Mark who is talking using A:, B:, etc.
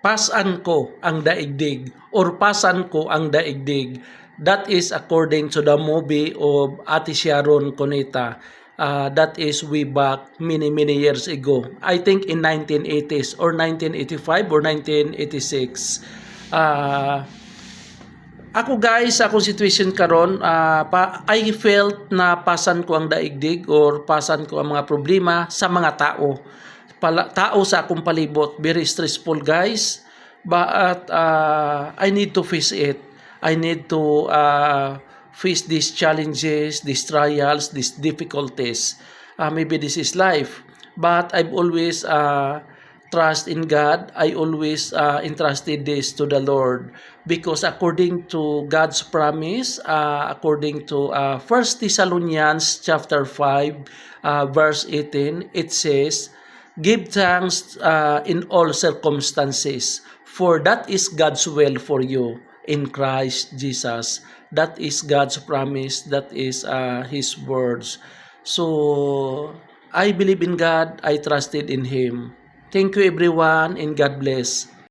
A: pasan ko ang daigdig or pasan ko ang daigdig. That is according to the movie of Ate Sharon Cuneta. Uh, that is way back many many years ago. I think in 1980s or 1985 or 1986. Uh, ako guys, akong situation karon, ah, pa I felt na pasan ko ang daigdig or pasan ko ang mga problema sa mga tao. Pala, tao sa akong palibot, very stressful guys. But ah, I need to face it. I need to ah, face these challenges, these trials, these difficulties. Ah, maybe this is life. But I've always ah, trust in God. I always uh, entrusted this to the Lord because according to God's promise, uh, according to uh, 1 Thessalonians chapter 5, uh, verse 18, it says, Give thanks uh, in all circumstances, for that is God's will for you in Christ Jesus. That is God's promise. That is uh, His words. So, I believe in God. I trusted in Him. Thank you everyone and God bless.